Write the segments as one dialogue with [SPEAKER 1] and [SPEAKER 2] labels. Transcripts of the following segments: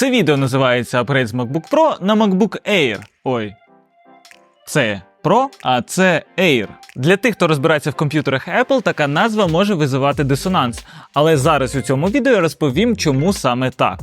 [SPEAKER 1] Це відео називається Апгрейд з MacBook Pro на MacBook Air. Ой. Це Pro, а це Air. Для тих, хто розбирається в комп'ютерах Apple, така назва може визивати дисонанс. Але зараз у цьому відео я розповім, чому саме так.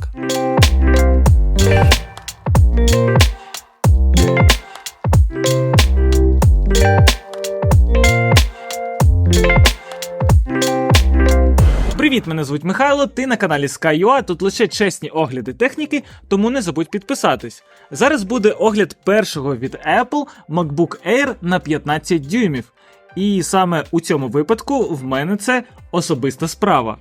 [SPEAKER 1] Привіт, мене звуть Михайло. Ти на каналі SkyUA. Тут лише чесні огляди техніки, тому не забудь підписатись. Зараз буде огляд першого від Apple MacBook Air на 15 дюймів. І саме у цьому випадку в мене це особиста справа.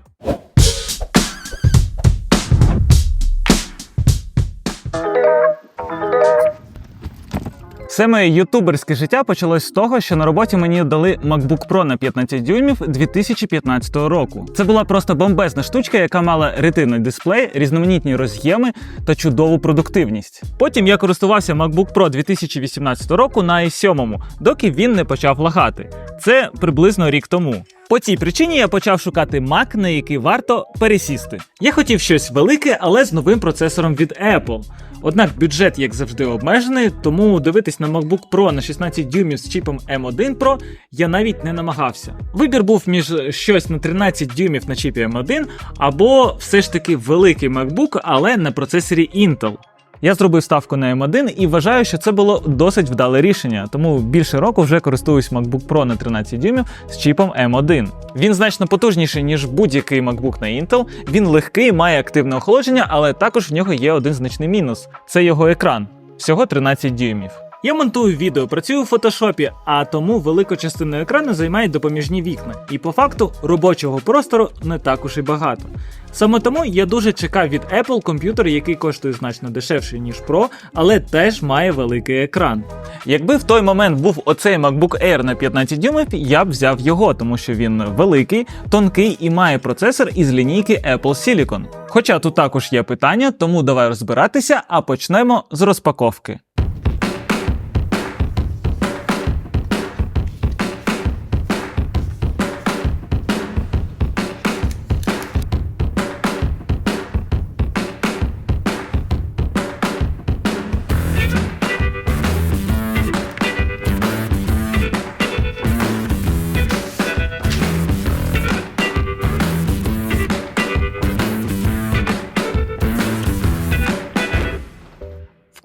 [SPEAKER 1] Все моє ютуберське життя почалось з того, що на роботі мені дали MacBook Pro на 15 дюймів 2015 року. Це була просто бомбезна штучка, яка мала ретинний дисплей, різноманітні роз'єми та чудову продуктивність. Потім я користувався MacBook Pro 2018 року на i7, доки він не почав лагати. Це приблизно рік тому. По цій причині я почав шукати Mac, на який варто пересісти. Я хотів щось велике, але з новим процесором від Apple. Однак бюджет, як завжди, обмежений, тому дивитись на MacBook Pro на 16 дюймів з чіпом M1 Pro я навіть не намагався. Вибір був між щось на 13 дюймів на чіпі M1 або все ж таки великий MacBook, але на процесорі Intel. Я зробив ставку на M1 і вважаю, що це було досить вдале рішення, тому більше року вже користуюсь MacBook Pro на 13 дюймів з чіпом M1. Він значно потужніший, ніж будь-який MacBook на Intel. Він легкий, має активне охолодження, але також в нього є один значний мінус це його екран. Всього 13 дюймів. Я монтую відео, працюю у фотошопі, а тому велику частину екрану займають допоміжні вікна. І по факту робочого простору не так уж і багато. Саме тому я дуже чекав від Apple комп'ютер, який коштує значно дешевше, ніж Pro, але теж має великий екран. Якби в той момент був оцей MacBook Air на 15 дюймів, я б взяв його, тому що він великий, тонкий і має процесор із лінійки Apple Silicon. Хоча тут також є питання, тому давай розбиратися, а почнемо з розпаковки.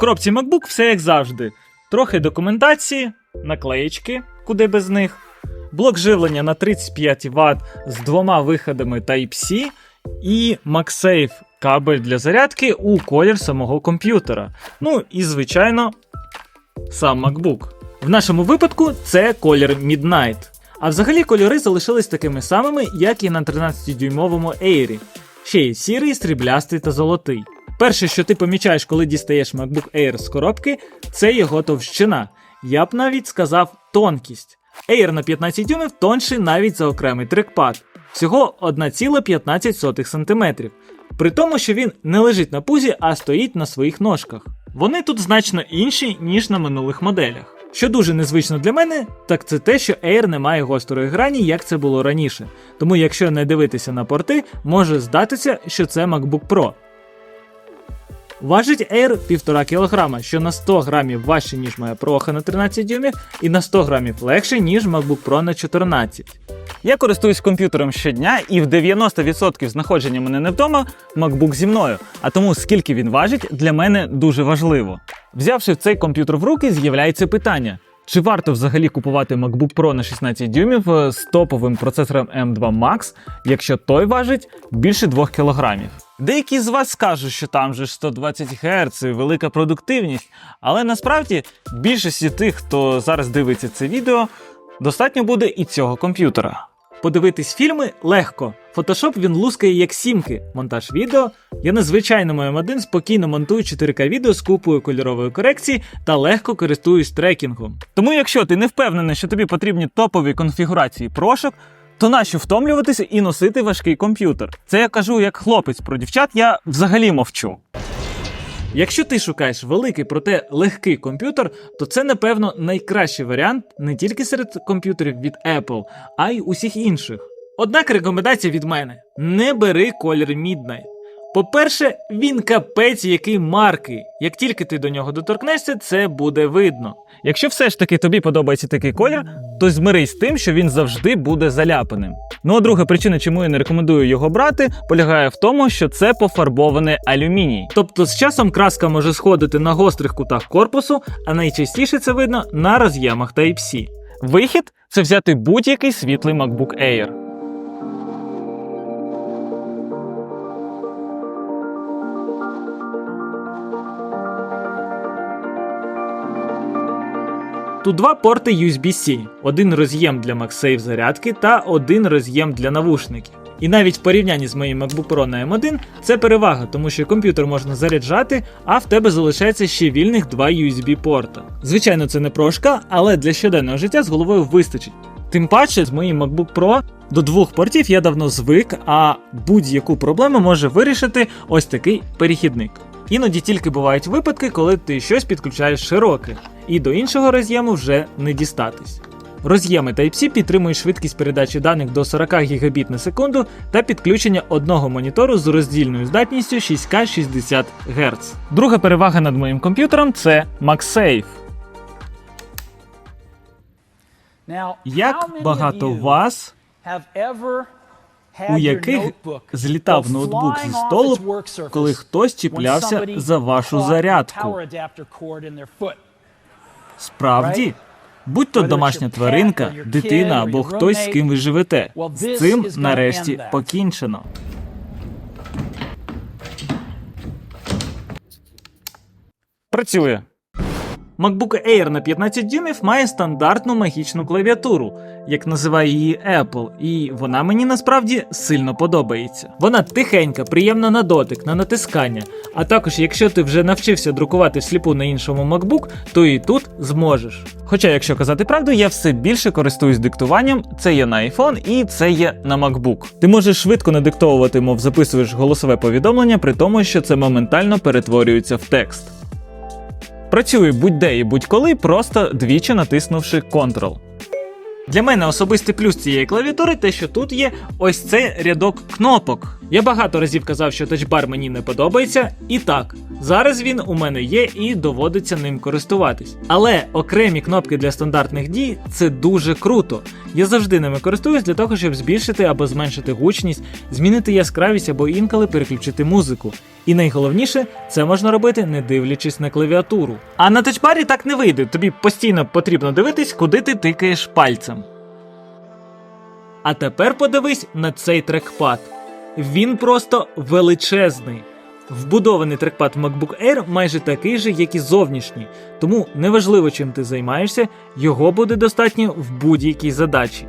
[SPEAKER 1] Коробці MacBook все як завжди. Трохи документації, наклеєчки, куди без них, блок живлення на 35 Вт з двома виходами Type-C і MagSafe кабель для зарядки у колір самого комп'ютера. Ну і, звичайно, сам MacBook. В нашому випадку це колір Midnight. А взагалі кольори залишились такими самими, як і на 13-дюймовому Air. Ще й сірий, сріблястий та золотий. Перше, що ти помічаєш, коли дістаєш MacBook Air з коробки, це його товщина. Я б навіть сказав тонкість. Air на 15 дюймів тонший навіть за окремий трекпад. Всього 1,15 см. При тому, що він не лежить на пузі, а стоїть на своїх ножках. Вони тут значно інші, ніж на минулих моделях. Що дуже незвично для мене, так це те, що Air не має гострої грані, як це було раніше. Тому, якщо не дивитися на порти, може здатися, що це MacBook Pro. Важить Air 1,5 кг, що на 100 грамів важче, ніж моя Pro на 13 дюймів, і на 100 грамів легше, ніж MacBook Pro на 14. Я користуюсь комп'ютером щодня, і в 90% знаходження мене не вдома MacBook зі мною. А тому скільки він важить, для мене дуже важливо. Взявши цей комп'ютер в руки, з'являється питання. Чи варто взагалі купувати MacBook Pro на 16 дюймів е, з топовим процесором M2 Max, якщо той важить більше 2 кг? Деякі з вас скажуть, що там же 120 Гц, велика продуктивність, але насправді більшості тих, хто зараз дивиться це відео, достатньо буде і цього комп'ютера. Подивитись фільми легко. Фотошоп він лускає як сімки. Монтаж відео. Я на звичайному M1 спокійно монтую 4К відео з купою кольорової корекції та легко користуюсь трекінгом. Тому, якщо ти не впевнений, що тобі потрібні топові конфігурації прошок, то нащо втомлюватися і носити важкий комп'ютер? Це я кажу як хлопець про дівчат, я взагалі мовчу. Якщо ти шукаєш великий, проте легкий комп'ютер, то це, напевно, найкращий варіант не тільки серед комп'ютерів від Apple, а й усіх інших. Однак рекомендація від мене: не бери колір Midnight. По-перше, він капець який маркий. Як тільки ти до нього доторкнешся, це буде видно. Якщо все ж таки тобі подобається такий колір, то змирись з тим, що він завжди буде заляпаним. Ну а друга причина, чому я не рекомендую його брати, полягає в тому, що це пофарбований алюміній. Тобто з часом краска може сходити на гострих кутах корпусу, а найчастіше це видно на роз'ємах Type-C. Вихід це взяти будь-який світлий MacBook Air. Тут два порти USB-C, один роз'єм для MagSafe зарядки та один роз'єм для навушників. І навіть в порівнянні з моїм MacBook Pro на M1 це перевага, тому що комп'ютер можна заряджати, а в тебе залишається ще вільних два USB порта. Звичайно, це не прошка, але для щоденного життя з головою вистачить. Тим паче, з моїм MacBook Pro до двох портів я давно звик, а будь-яку проблему може вирішити ось такий перехідник. Іноді тільки бувають випадки, коли ти щось підключаєш широке, і до іншого роз'єму вже не дістатись. Роз'єми Type-C підтримують швидкість передачі даних до 40 Гбіт на секунду та підключення одного монітору з роздільною здатністю 6К 60 Гц. Друга перевага над моїм комп'ютером це MagSafe. Як багато вас, у яких злітав ноутбук зі столу, коли хтось чіплявся за вашу зарядку? Справді? Будь то домашня тваринка, дитина або хтось, з ким ви живете. З цим нарешті покінчено. Працює. MacBook Air на 15 дюймів має стандартну магічну клавіатуру, як називає її Apple, і вона мені насправді сильно подобається. Вона тихенька, приємна на дотик, на натискання. А також, якщо ти вже навчився друкувати всліпу на іншому MacBook, то і тут зможеш. Хоча, якщо казати правду, я все більше користуюсь диктуванням. Це є на iPhone і це є на MacBook. Ти можеш швидко надиктовувати, мов записуєш голосове повідомлення, при тому, що це моментально перетворюється в текст. Працює будь-де і будь-коли, просто двічі натиснувши Ctrl. Для мене особистий плюс цієї клавіатури те, що тут є ось цей рядок кнопок. Я багато разів казав, що тачбар мені не подобається, і так, зараз він у мене є і доводиться ним користуватись. Але окремі кнопки для стандартних дій це дуже круто. Я завжди ними користуюсь для того, щоб збільшити або зменшити гучність, змінити яскравість або інколи переключити музику. І найголовніше, це можна робити не дивлячись на клавіатуру. А на тачбарі так не вийде. Тобі постійно потрібно дивитись, куди ти тикаєш пальцем. А тепер подивись на цей трекпад. Він просто величезний. Вбудований трекпад MacBook Air майже такий же, як і зовнішній, тому неважливо, чим ти займаєшся, його буде достатньо в будь-якій задачі.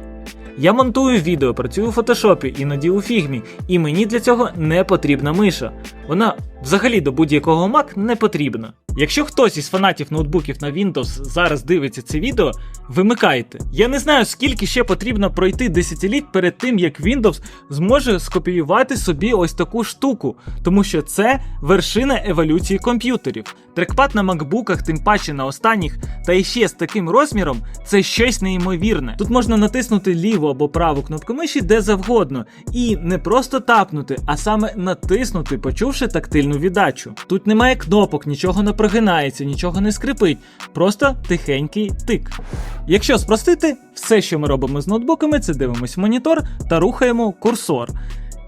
[SPEAKER 1] Я монтую відео, працюю у фотошопі, іноді у фігмі, і мені для цього не потрібна миша. Вона взагалі до будь-якого Mac не потрібна. Якщо хтось із фанатів ноутбуків на Windows зараз дивиться це відео, вимикайте. Я не знаю, скільки ще потрібно пройти десятиліть перед тим, як Windows зможе скопіювати собі ось таку штуку, тому що це вершина еволюції комп'ютерів. Трекпад на макбуках, тим паче на останніх, та іще з таким розміром, це щось неймовірне. Тут можна натиснути ліву або праву кнопку миші де завгодно, і не просто тапнути, а саме натиснути, почувши тактильну віддачу. Тут немає кнопок, нічого не прогинається, нічого не скрипить, просто тихенький тик. Якщо спростити, все, що ми робимо з ноутбуками, це дивимось в монітор та рухаємо курсор.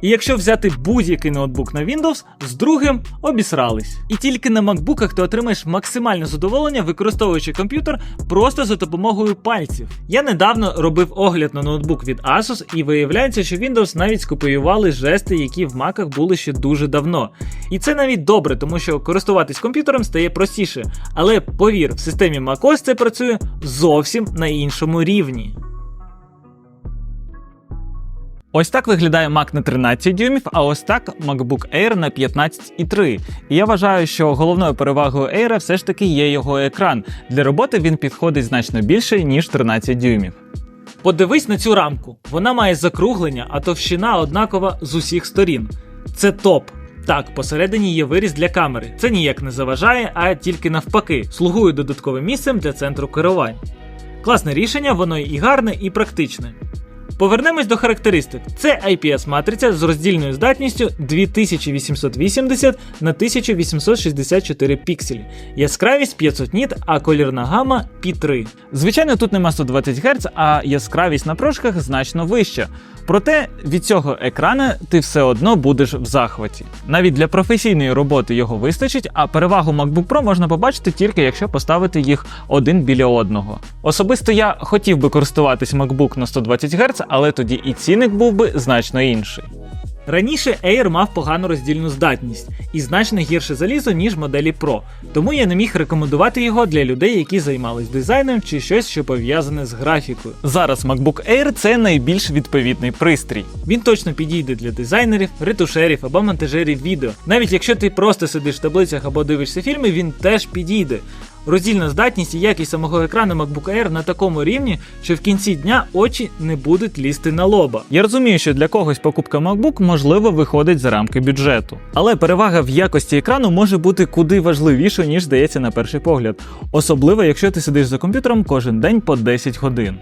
[SPEAKER 1] І якщо взяти будь-який ноутбук на Windows, з другим обісрались. І тільки на макбуках ти отримаєш максимальне задоволення, використовуючи комп'ютер просто за допомогою пальців. Я недавно робив огляд на ноутбук від Asus, і виявляється, що Windows навіть скопіювали жести, які в маках були ще дуже давно. І це навіть добре, тому що користуватись комп'ютером стає простіше. Але повір, в системі macOS це працює зовсім на іншому рівні. Ось так виглядає Mac на 13 дюймів, а ось так MacBook Air на 15,3. І я вважаю, що головною перевагою Air все ж таки є його екран. Для роботи він підходить значно більше, ніж 13 дюймів. Подивись на цю рамку. Вона має закруглення, а товщина однакова з усіх сторін. Це топ. Так, посередині є виріз для камери. Це ніяк не заважає, а тільки навпаки, слугує додатковим місцем для центру керувань. Класне рішення, воно і гарне, і практичне. Повернемось до характеристик. Це IPS-матриця з роздільною здатністю 2880 на 1864 пікселі, яскравість 500 ніт, а колірна гама пі 3.
[SPEAKER 2] Звичайно, тут нема 120 Гц, а яскравість на прошках значно вища. Проте від цього екрана ти все одно будеш в захваті. Навіть для професійної роботи його вистачить, а перевагу MacBook Pro можна побачити тільки якщо поставити їх один біля одного. Особисто я хотів би користуватись MacBook на 120 Гц, але тоді і цінник був би значно інший.
[SPEAKER 1] Раніше Air мав погану роздільну здатність і значно гірше залізо, ніж моделі Pro, тому я не міг рекомендувати його для людей, які займались дизайном чи щось, що пов'язане з графікою.
[SPEAKER 2] Зараз MacBook Air це найбільш відповідний пристрій.
[SPEAKER 1] Він точно підійде для дизайнерів, ретушерів або монтажерів відео. Навіть якщо ти просто сидиш в таблицях або дивишся фільми, він теж підійде. Роздільна здатність і якість самого екрану MacBook Air на такому рівні, що в кінці дня очі не будуть лізти на лоба.
[SPEAKER 2] Я розумію, що для когось покупка MacBook можливо виходить за рамки бюджету. Але перевага в якості екрану може бути куди важливішою, ніж здається на перший погляд. Особливо, якщо ти сидиш за комп'ютером кожен день по 10 годин.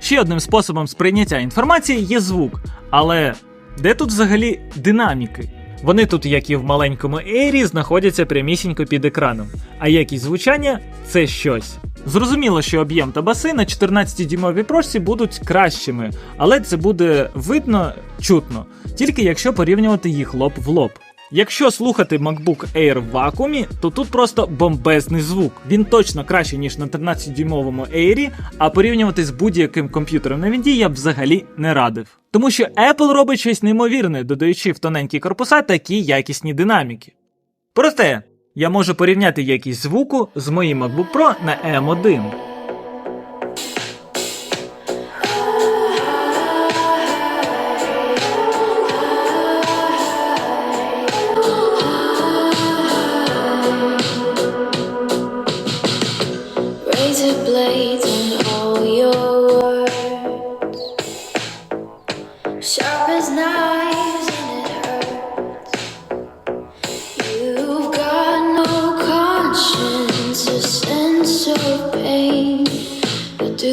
[SPEAKER 1] Ще одним способом сприйняття інформації є звук. Але де тут взагалі динаміки? Вони тут, як і в маленькому ері, знаходяться прямісінько під екраном, а якість звучання це щось. Зрозуміло, що об'єм та баси на 14-дюймовій прошці будуть кращими, але це буде видно чутно, тільки якщо порівнювати їх лоб в лоб. Якщо слухати MacBook Air в вакуумі, то тут просто бомбезний звук. Він точно кращий, ніж на 13-дюймовому Air, а порівнювати з будь-яким комп'ютером на Вінді я б взагалі не радив. Тому що Apple робить щось неймовірне, додаючи в тоненькі корпуса такі якісні динаміки. Проте, я можу порівняти якість звуку з моїм MacBook Pro на M1.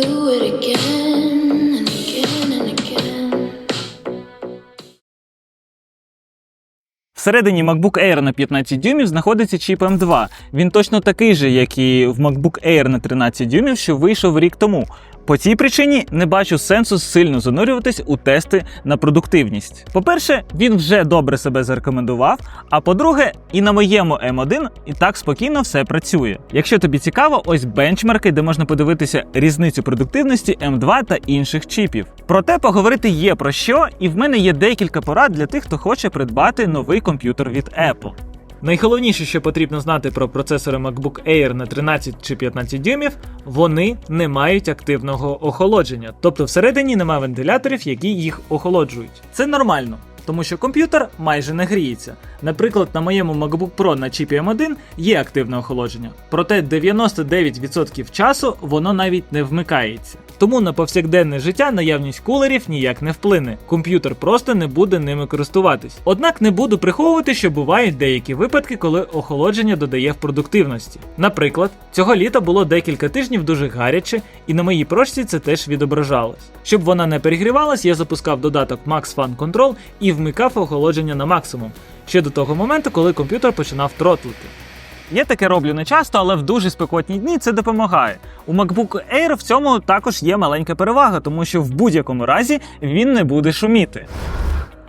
[SPEAKER 3] Do it
[SPEAKER 2] Всередині MacBook Air на 15 дюймів знаходиться чіп M2. Він точно такий же, як і в MacBook Air на 13 дюймів, що вийшов рік тому. По цій причині не бачу сенсу сильно занурюватись у тести на продуктивність. По-перше, він вже добре себе зарекомендував. А по-друге, і на моєму M1 і так спокійно все працює. Якщо тобі цікаво, ось бенчмарки, де можна подивитися різницю продуктивності M2 та інших чіпів. Проте поговорити є про що, і в мене є декілька порад для тих, хто хоче придбати новий комп'ютер від Apple.
[SPEAKER 1] Найголовніше, що потрібно знати про процесори MacBook Air на 13 чи 15 дюймів, вони не мають активного охолодження, тобто всередині немає вентиляторів, які їх охолоджують. Це нормально. Тому що комп'ютер майже не гріється. Наприклад, на моєму MacBook Pro на чіпі M1 є активне охолодження, проте 99% часу воно навіть не вмикається. Тому на повсякденне життя наявність кулерів ніяк не вплине. Комп'ютер просто не буде ними користуватись. Однак не буду приховувати, що бувають деякі випадки, коли охолодження додає в продуктивності. Наприклад, цього літа було декілька тижнів дуже гаряче, і на моїй прошці це теж відображалось. Щоб вона не перегрівалась, я запускав додаток Max Fan Control і вмикав охолодження на максимум ще до того моменту, коли комп'ютер починав тротлити.
[SPEAKER 2] Я таке роблю не часто, але в дуже спекотні дні це допомагає. У MacBook Air в цьому також є маленька перевага, тому що в будь-якому разі він не буде шуміти.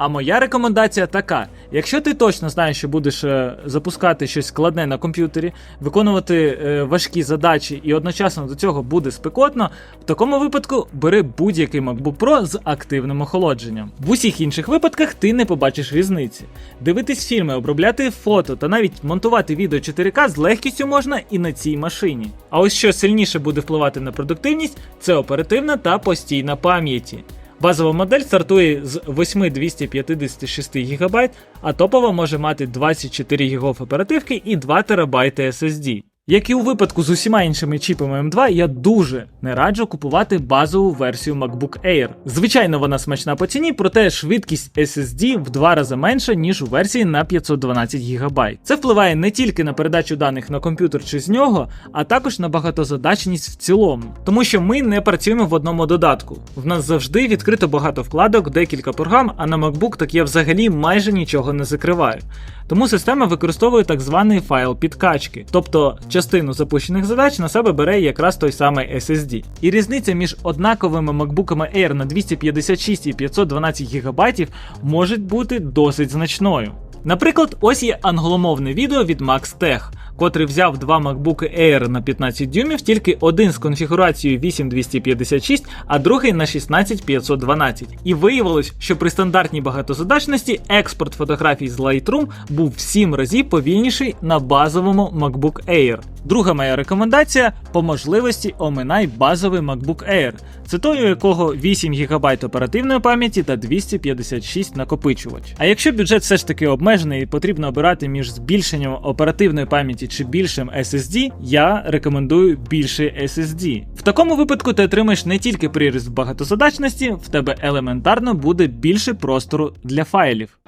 [SPEAKER 1] А моя рекомендація така: якщо ти точно знаєш, що будеш е, запускати щось складне на комп'ютері, виконувати е, важкі задачі і одночасно до цього буде спекотно, в такому випадку бери будь-який MacBook Pro з активним охолодженням. В усіх інших випадках ти не побачиш різниці. Дивитись фільми, обробляти фото та навіть монтувати відео 4К з легкістю можна і на цій машині. А ось що сильніше буде впливати на продуктивність, це оперативна та постійна пам'яті. Базова модель стартує з 8256 ГБ, а топова може мати 24 ГБ оперативки і 2 ТБ SSD. Як і у випадку з усіма іншими чіпами M2, я дуже не раджу купувати базову версію MacBook Air. Звичайно, вона смачна по ціні, проте швидкість SSD в два рази менша, ніж у версії на 512 ГБ. Це впливає не тільки на передачу даних на комп'ютер чи з нього, а також на багатозадачність в цілому. Тому що ми не працюємо в одному додатку. В нас завжди відкрито багато вкладок, декілька програм, а на MacBook так я взагалі майже нічого не закриваю. Тому система використовує так званий файл підкачки, тобто частину запущених задач на себе бере якраз той самий SSD. І різниця між однаковими MacBook'ами Air на 256 і 512 ГБ може бути досить значною. Наприклад, ось є англомовне відео від Max Tech, котрий взяв два MacBook Air на 15 дюймів, тільки один з конфігурацією 8256, а другий на 16512. І виявилось, що при стандартній багатозадачності експорт фотографій з Lightroom був в 7 разів повільніший на базовому MacBook Air. Друга моя рекомендація по можливості оминай базовий MacBook Air. Це той, у якого 8 ГБ оперативної пам'яті та 256 накопичувач. А якщо бюджет все ж таки обмежений і потрібно обирати між збільшенням оперативної пам'яті чи більшим SSD, я рекомендую більший SSD. В такому випадку ти отримаєш не тільки приріст в багатозадачності, в тебе елементарно буде більше простору для файлів.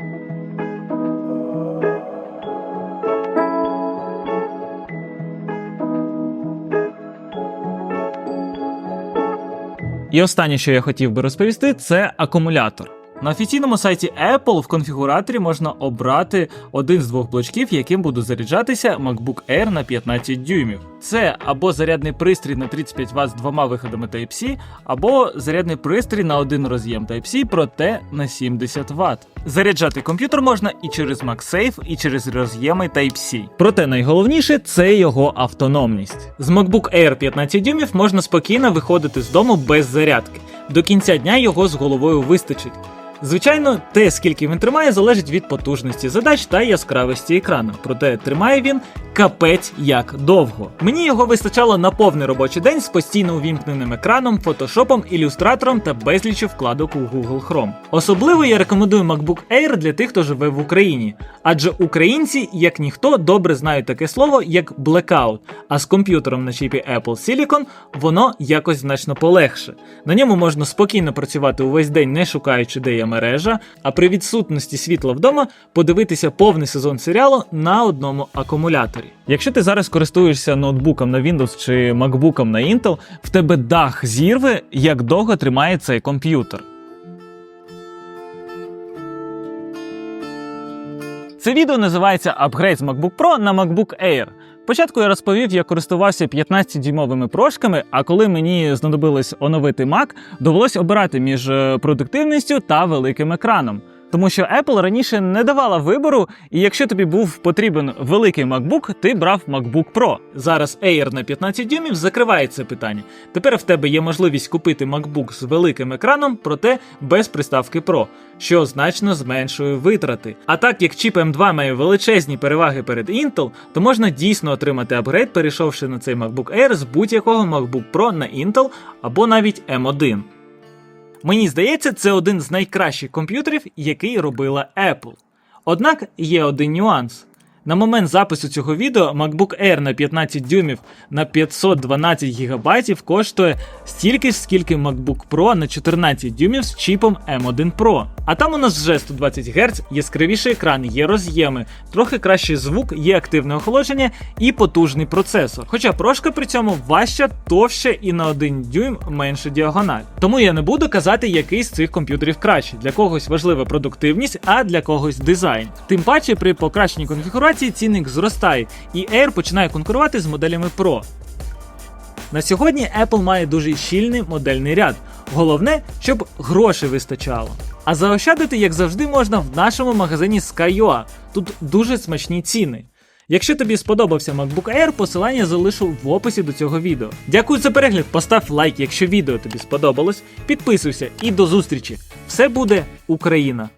[SPEAKER 4] І останнє, що я хотів би розповісти, це акумулятор.
[SPEAKER 1] На офіційному сайті Apple в конфігураторі можна обрати один з двох блочків, яким буде заряджатися MacBook Air на 15 дюймів. Це або зарядний пристрій на 35 Вт з двома виходами Type-C, або зарядний пристрій на один роз'єм Type-C, проте на 70 Вт. Заряджати комп'ютер можна і через MagSafe, і через роз'єми Type-C.
[SPEAKER 4] Проте найголовніше це його автономність.
[SPEAKER 1] З MacBook Air 15 дюймів можна спокійно виходити з дому без зарядки. До кінця дня його з головою вистачить. Звичайно, те, скільки він тримає, залежить від потужності задач та яскравості екрану. Проте тримає він капець як довго. Мені його вистачало на повний робочий день з постійно увімкненим екраном, фотошопом, ілюстратором та безліччю вкладок у Google Chrome. Особливо я рекомендую MacBook Air для тих, хто живе в Україні, адже українці, як ніхто, добре знають таке слово як blackout, а з комп'ютером на чіпі Apple Silicon воно якось значно полегше. На ньому можна спокійно працювати увесь день, не шукаючи, де є мережа, а при відсутності світла вдома подивитися повний сезон серіалу на одному акумуляторі.
[SPEAKER 4] Якщо ти зараз користуєшся ноутбуком на Windows чи MacBookом на Intel, в тебе дах зірве, як довго тримає цей комп'ютер. Це відео називається Апгрейд з MacBook Pro на MacBook Air. Спочатку я розповів, я користувався 15-дюймовими прошками, а коли мені знадобилось оновити Mac, довелось обирати між е, продуктивністю та великим екраном. Тому що Apple раніше не давала вибору, і якщо тобі був потрібен великий MacBook, ти брав MacBook Pro.
[SPEAKER 1] Зараз Air на 15 дюймів закриває це питання. Тепер в тебе є можливість купити MacBook з великим екраном, проте без приставки Pro, що значно зменшує витрати. А так як чіп M2 має величезні переваги перед Intel, то можна дійсно отримати апгрейд, перейшовши на цей MacBook Air з будь-якого MacBook Pro на Intel або навіть M1. Мені здається, це один з найкращих комп'ютерів, який робила Apple. Однак є один нюанс. На момент запису цього відео MacBook Air на 15 дюймів на 512 ГБ коштує стільки ж, скільки MacBook Pro на 14 дюймів з чіпом M1 Pro. А там у нас вже 120 Гц, яскравіший екран, є роз'єми, трохи кращий звук, є активне охолодження і потужний процесор. Хоча прошка при цьому важча, товща і на 1 дюйм менше діагональ. Тому я не буду казати, який з цих комп'ютерів краще. Для когось важлива продуктивність, а для когось дизайн. Тим паче при покращенні конфігурації цінник зростає, і Air починає конкурувати з моделями Pro. На сьогодні Apple має дуже щільний модельний ряд. Головне, щоб грошей вистачало. А заощадити, як завжди, можна в нашому магазині Sky.ua. Тут дуже смачні ціни. Якщо тобі сподобався MacBook Air, посилання залишу в описі до цього відео. Дякую за перегляд, постав лайк, якщо відео тобі сподобалось, підписуйся і до зустрічі! Все буде Україна!